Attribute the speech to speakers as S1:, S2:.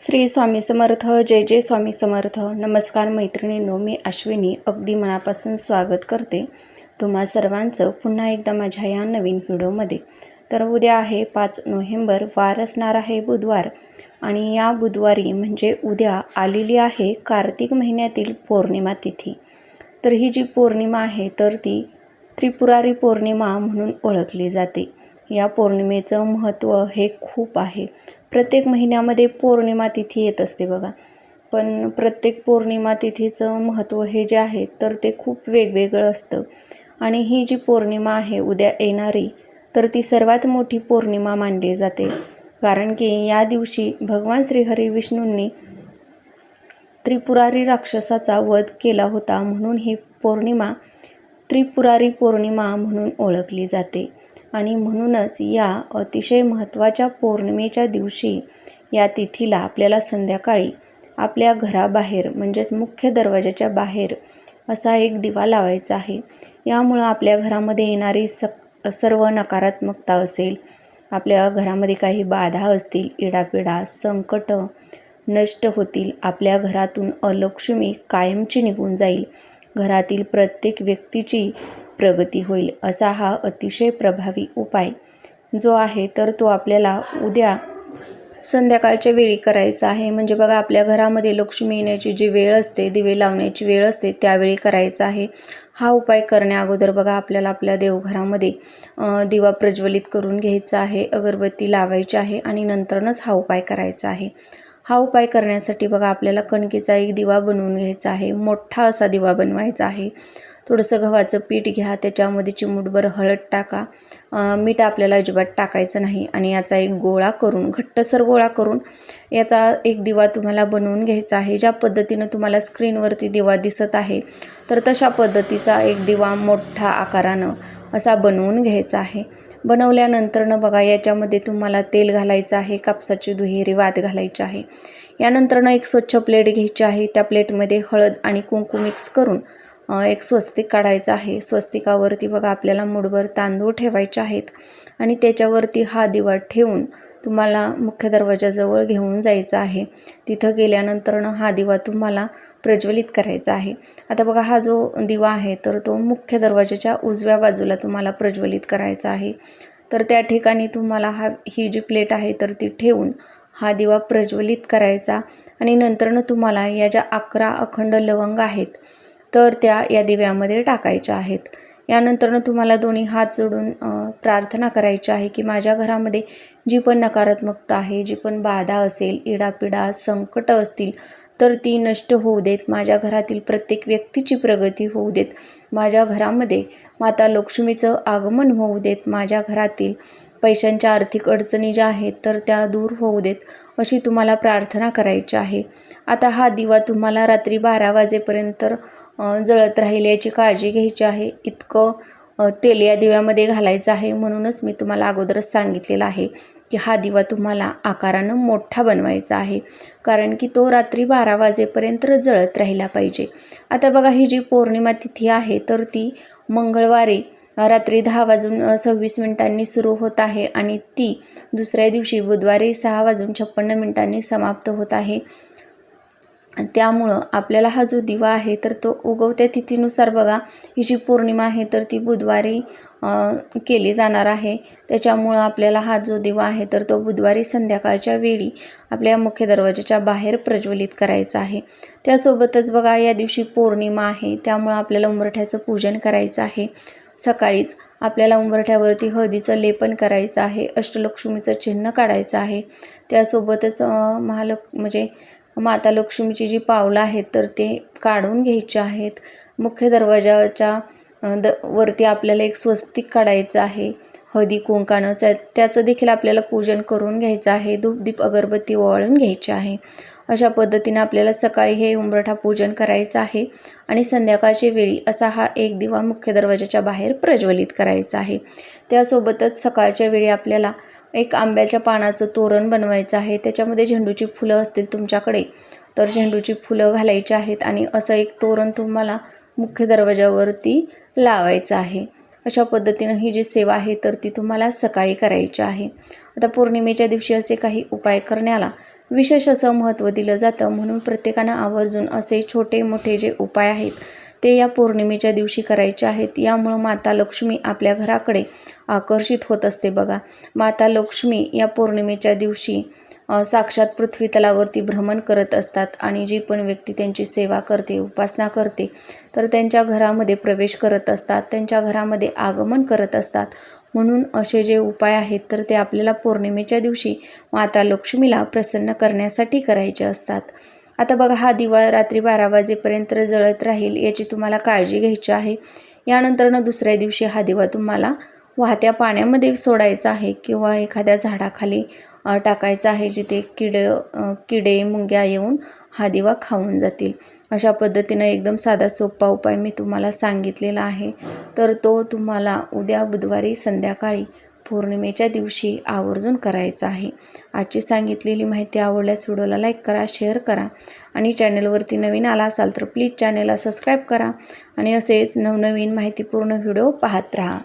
S1: श्री स्वामी समर्थ जय जय स्वामी समर्थ. नमस्कार मैत्रिणींनो मी अश्विनी. अगदी मनापासून स्वागत करते तुम्हा सर्वांचं पुन्हा एकदा माझ्या या नवीन व्हिडिओमध्ये. तर उद्या आहे पाच नोव्हेंबर वार असणार आहे बुधवार आणि या बुधवारी म्हणजे उद्या आलेली आहे कार्तिक महिन्यातील पौर्णिमा तिथी. तर ही जी पौर्णिमा आहे तर ती त्रिपुरारी पौर्णिमा म्हणून ओळखली जाते. या पौर्णिमेचं महत्त्व हे खूप आहे. प्रत्येक महिन्यामध्ये पौर्णिमा तिथी येत असते बघा. पण प्रत्येक पौर्णिमा तिथीचं महत्त्व हे जे आहे तर ते खूप वेगवेगळं असतं. आणि ही जी पौर्णिमा आहे उद्या येणारी तर ती सर्वात मोठी पौर्णिमा मानली जाते. कारण की या दिवशी भगवान श्रीहरी विष्णूंनी त्रिपुरारी राक्षसाचा वध केला होता म्हणून ही पौर्णिमा त्रिपुरारी पौर्णिमा म्हणून ओळखली जाते. आणि म्हणूनच या अतिशय महत्त्वाच्या पौर्णिमेच्या दिवशी या तिथीला आपल्याला संध्याकाळी आपल्या घराबाहेर म्हणजेच मुख्य दरवाजाच्या बाहेर असा एक दिवा लावायचा आहे. यामुळं आपल्या घरामध्ये येणारी सक सर्व नकारात्मकता असेल. आपल्या घरामध्ये काही बाधा असतील इडापिडा संकट नष्ट होतील आपल्या घरातून अलक्ष्मी कायमची निघून जाईल. घरातील प्रत्येक व्यक्तीची प्रगती होईल असा हा अतिशय प्रभावी उपाय जो आहे तर तो आपल्याला उद्या संध्याकाळच्या वेळी करायचा आहे. म्हणजे बघा आपल्या घरामध्ये लक्ष्मी येण्याची जी वेळ असते दिवे लावण्याची वेळ असते त्यावेळी करायचा आहे. हा उपाय करण्या अगोदर बघा आपल्याला आपल्या देवघरामध्ये दिवा प्रज्वलित करून घ्यायचा आहे अगरबत्ती लावायची आहे आणि नंतरनच हा उपाय करायचा आहे. हा उपाय करण्यासाठी बघा आपल्याला कणकेचा एक दिवा बनवून घ्यायचा आहे. मोठा असा दिवा बनवायचा आहे. थोडंसं गव्हाचं पीठ घ्या त्याच्यामध्ये चिमूटभर हळद टाका. मीठ आपल्याला अजिबात टाकायचं नाही आणि याचा एक गोळा करून घट्टसर गोळा करून याचा एक दिवा तुम्हाला बनवून घ्यायचा आहे. ज्या पद्धतीनं तुम्हाला स्क्रीनवरती दिवा दिसत आहे तर तशा पद्धतीचा एक दिवा मोठा आकारानं असा बनवून घ्यायचा आहे. बनवल्यानंतरनं बघा याच्यामध्ये तुम्हाला तेल घालायचं आहे कापसाची दुहेरी वात घालायची आहे. यानंतरनं एक स्वच्छ प्लेट घ्यायची आहे. त्या प्लेटमध्ये हळद आणि कुंकू मिक्स करून एक स्वस्तिक काढायचं आहे. स्वस्तिकावरती बघा आपल्याला मुठभर तांदूळ ठेवायचे आहेत. आणि त्याच्यावरती हा दिवा ठेवून तुम्हाला मुख्य दरवाजाजवळ घेऊन जायचं आहे. तिथं गेल्यानंतरनं हा दिवा तुम्हाला प्रज्वलित करायचा आहे. आता बघा हा जो दिवा आहे तर तो मुख्य दरवाजाच्या उजव्या बाजूला तुम्हाला प्रज्वलित करायचा आहे. तर त्या ठिकाणी तुम्हाला हा ही जी प्लेट आहे तर ती ठेवून हा दिवा प्रज्वलित करायचा. आणि नंतरनं तुम्हाला या ज्या अकरा अखंड लवंग आहेत तर त्या या दिव्यामध्ये टाकायच्या आहेत. यानंतरनं तुम्हाला दोन्ही हात जोडून प्रार्थना करायची आहे की माझ्या घरामध्ये जी पण नकारात्मकता आहे जी पण बाधा असेल इडापिडा संकट असतील तर ती नष्ट होऊ देत. माझ्या घरातील प्रत्येक व्यक्तीची प्रगती होऊ देत. माझ्या घरामध्ये माता लक्ष्मीचं आगमन होऊ देत. माझ्या घरातील पैशांच्या आर्थिक अडचणी ज्या आहेत तर त्या दूर होऊ देत अशी तुम्हाला प्रार्थना करायची आहे. आता हा दिवा तुम्हाला रात्री बारा वाजेपर्यंत जळत राहील याची काळजी घ्यायची आहे. इतकं तेल या दिव्यामध्ये घालायचं आहे म्हणूनच मी तुम्हाला अगोदरच सांगितलेलं आहे की हा दिवा तुम्हाला आकारानं मोठा बनवायचा आहे. कारण की तो रात्री बारा वाजेपर्यंत जळत राहिला पाहिजे. आता बघा ही जी पौर्णिमा तिथी आहे तर ती मंगळवारी रात्री दहा वाजून सव्वीस मिनिटांनी सुरू होत आहे आणि ती दुसऱ्या दिवशी बुधवारी सहा वाजून छप्पन्न मिनिटांनी समाप्त होत आहे. त्यामुळं आपल्याला हा जो दिवा आहे तर तो उगवत्या तिथीनुसार बघा ही जी पौर्णिमा आहे तर ती बुधवारी केली जाणार आहे. त्याच्यामुळं आपल्याला हा जो दिवा आहे तर तो बुधवारी संध्याकाळच्या वेळी आपल्या मुख्य दरवाजाच्या बाहेर प्रज्वलित करायचा आहे. त्यासोबतच बघा या दिवशी पौर्णिमा आहे त्यामुळं आपल्याला उंबरठ्याचं पूजन करायचं आहे. सकाळीच आपल्याला उंबरठ्यावरती हळदीचं लेपन करायचं आहे अष्टलक्ष्मीचं चिन्ह काढायचं आहे. त्यासोबतच महालक् म्हणजे माता लक्ष्मीची जी पावलं आहेत तर ते काढून घ्यायचे आहेत. मुख्य दरवाजाच्या द वरती आपल्याला एक स्वस्तिक काढायचं आहे. हळदी कुंकानं त्याचं देखील आपल्याला पूजन करून घ्यायचं आहे. धूपदीप अगरबत्ती ओवाळून घ्यायची आहे. अशा पद्धतीने आपल्याला सकाळी हे उंबरठा पूजन करायचं आहे आणि संध्याकाळच्या वेळी असा हा एक दिवा मुख्य दरवाजाच्या बाहेर प्रज्वलित करायचा आहे. त्यासोबतच सकाळच्या वेळी आपल्याला एक आंब्याच्या पानाचं तोरण बनवायचं आहे. त्याच्यामध्ये झेंडूची फुलं असतील तुमच्याकडे तर झेंडूची फुलं घालायची आहेत आणि असं एक तोरण तुम्हाला मुख्य दरवाजावरती लावायचं आहे. अशा पद्धतीनं ही जी सेवा आहे तर ती तुम्हाला सकाळी करायची आहे. आता पौर्णिमेच्या दिवशी असे काही उपाय करण्याला विशेष असं महत्त्व दिलं जातं म्हणून प्रत्येकानं आवर्जून असे छोटे मोठे जे उपाय आहेत ते या पौर्णिमेच्या दिवशी करायचे आहेत. यामुळं माता लक्ष्मी आपल्या घराकडे आकर्षित होत असते बघा. माता लक्ष्मी या पौर्णिमेच्या दिवशी साक्षात पृथ्वी तलावरती भ्रमण करत असतात आणि जी पण व्यक्ती त्यांची सेवा करते उपासना करते तर त्यांच्या घरामध्ये प्रवेश करत असतात त्यांच्या घरामध्ये आगमन करत असतात. म्हणून असे जे उपाय आहेत तर ते आपल्याला पौर्णिमेच्या दिवशी माता लक्ष्मीला प्रसन्न करण्यासाठी करायचे असतात. आता बघा हा दिवा रात्री बारा वाजेपर्यंत जळत राहील याची तुम्हाला काळजी घ्यायची आहे. यानंतरनं दुसऱ्या दिवशी हा दिवा तुम्हाला वाहत्या पाण्यामध्ये सोडायचा आहे किंवा एखाद्या झाडाखाली टाकायचा आहे जिथे किड किडे मुंग्या येऊन हा दिवा खाऊन जातील. अशा पद्धतीनं एकदम साधा सोपा उपाय मी तुम्हाला सांगितलेला आहे. तर तो तुम्हाला उद्या बुधवारी संध्याकाळी पौर्णिमेच्या दिवशी आवर्जून करायचा आहे. आजची सांगितलेली माहिती आवडल्यास व्हिडिओला लाईक करा शेअर करा आणि चॅनलवरती नवीन आला असाल तर प्लीज चॅनलला सबस्क्राईब करा आणि असेच नवनवीन माहितीपूर्ण व्हिडिओ पाहत राहा.